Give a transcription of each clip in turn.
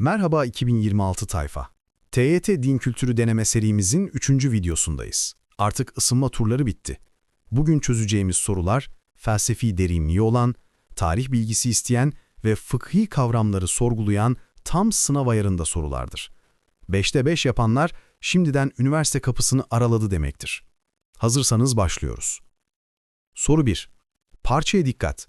Merhaba 2026 tayfa. TYT Din Kültürü deneme serimizin 3. videosundayız. Artık ısınma turları bitti. Bugün çözeceğimiz sorular felsefi derinliği olan, tarih bilgisi isteyen ve fıkhi kavramları sorgulayan tam sınav ayarında sorulardır. 5'te 5 yapanlar şimdiden üniversite kapısını araladı demektir. Hazırsanız başlıyoruz. Soru 1. Parçaya dikkat.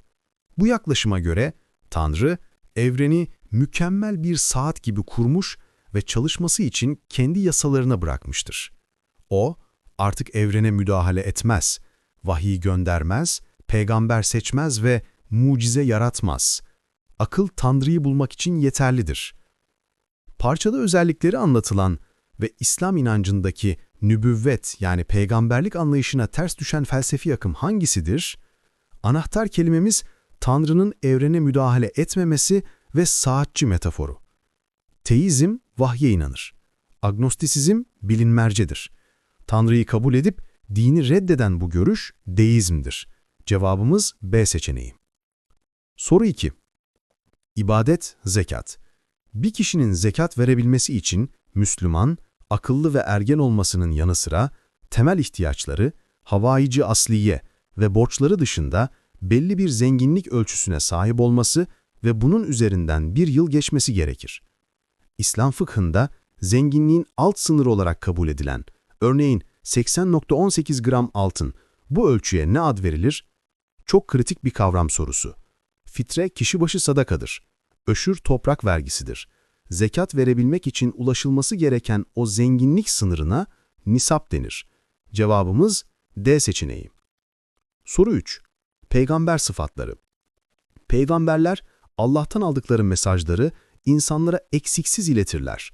Bu yaklaşıma göre Tanrı, evreni mükemmel bir saat gibi kurmuş ve çalışması için kendi yasalarına bırakmıştır. O, artık evrene müdahale etmez, vahiy göndermez, peygamber seçmez ve mucize yaratmaz. Akıl Tanrı'yı bulmak için yeterlidir. Parçada özellikleri anlatılan ve İslam inancındaki nübüvvet yani peygamberlik anlayışına ters düşen felsefi akım hangisidir? Anahtar kelimemiz Tanrı'nın evrene müdahale etmemesi ve saatçi metaforu. Teizm vahye inanır. Agnostisizm bilinmercedir. Tanrı'yı kabul edip dini reddeden bu görüş deizmdir. Cevabımız B seçeneği. Soru 2. İbadet, zekat. Bir kişinin zekat verebilmesi için Müslüman, akıllı ve ergen olmasının yanı sıra temel ihtiyaçları, havaici asliye ve borçları dışında belli bir zenginlik ölçüsüne sahip olması ve bunun üzerinden bir yıl geçmesi gerekir. İslam fıkhında zenginliğin alt sınırı olarak kabul edilen, örneğin 80.18 gram altın, bu ölçüye ne ad verilir? Çok kritik bir kavram sorusu. Fitre kişi başı sadakadır. Öşür toprak vergisidir. Zekat verebilmek için ulaşılması gereken o zenginlik sınırına nisap denir. Cevabımız D seçeneği. Soru 3. Peygamber sıfatları. Peygamberler Allah'tan aldıkları mesajları insanlara eksiksiz iletirler.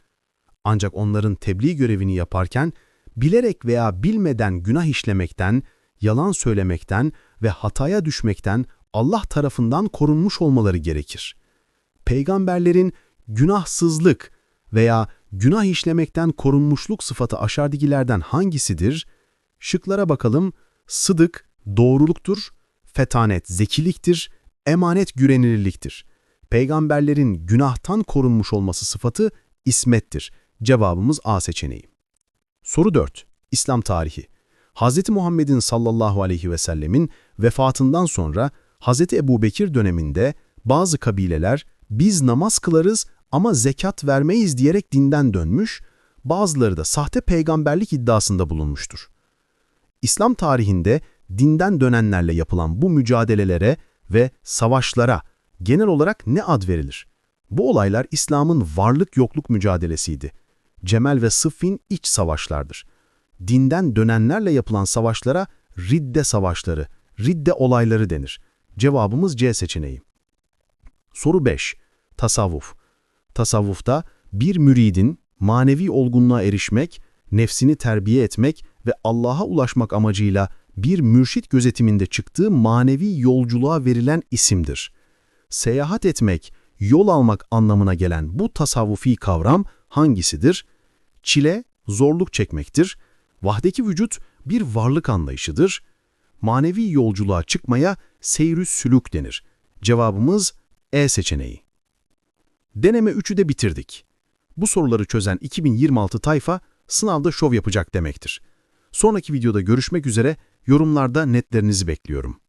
Ancak onların tebliğ görevini yaparken bilerek veya bilmeden günah işlemekten, yalan söylemekten ve hataya düşmekten Allah tarafından korunmuş olmaları gerekir. Peygamberlerin günahsızlık veya günah işlemekten korunmuşluk sıfatı aşağıdakilerden hangisidir? Şıklara bakalım. Sıdık, doğruluktur, fetanet, zekiliktir, emanet güvenilirliktir. Peygamberlerin günahtan korunmuş olması sıfatı ismettir. Cevabımız A seçeneği. Soru 4. İslam tarihi. Hz. Muhammed'in sallallahu aleyhi ve sellemin vefatından sonra Hz. Ebu Bekir döneminde bazı kabileler biz namaz kılarız ama zekat vermeyiz diyerek dinden dönmüş, bazıları da sahte peygamberlik iddiasında bulunmuştur. İslam tarihinde dinden dönenlerle yapılan bu mücadelelere ve savaşlara genel olarak ne ad verilir? Bu olaylar İslam'ın varlık yokluk mücadelesiydi. Cemel ve Sıffin iç savaşlardır. Dinden dönenlerle yapılan savaşlara ridde savaşları, ridde olayları denir. Cevabımız C seçeneği. Soru 5. Tasavvuf. Tasavvufta bir müridin manevi olgunluğa erişmek, nefsini terbiye etmek ve Allah'a ulaşmak amacıyla bir mürşit gözetiminde çıktığı manevi yolculuğa verilen isimdir. Seyahat etmek, yol almak anlamına gelen bu tasavvufi kavram hangisidir? Çile, zorluk çekmektir. Vahdeki vücut bir varlık anlayışıdır. Manevi yolculuğa çıkmaya seyrü sülük denir. Cevabımız E seçeneği. Deneme 3'ü de bitirdik. Bu soruları çözen 2026 tayfa sınavda şov yapacak demektir. Sonraki videoda görüşmek üzere, yorumlarda netlerinizi bekliyorum.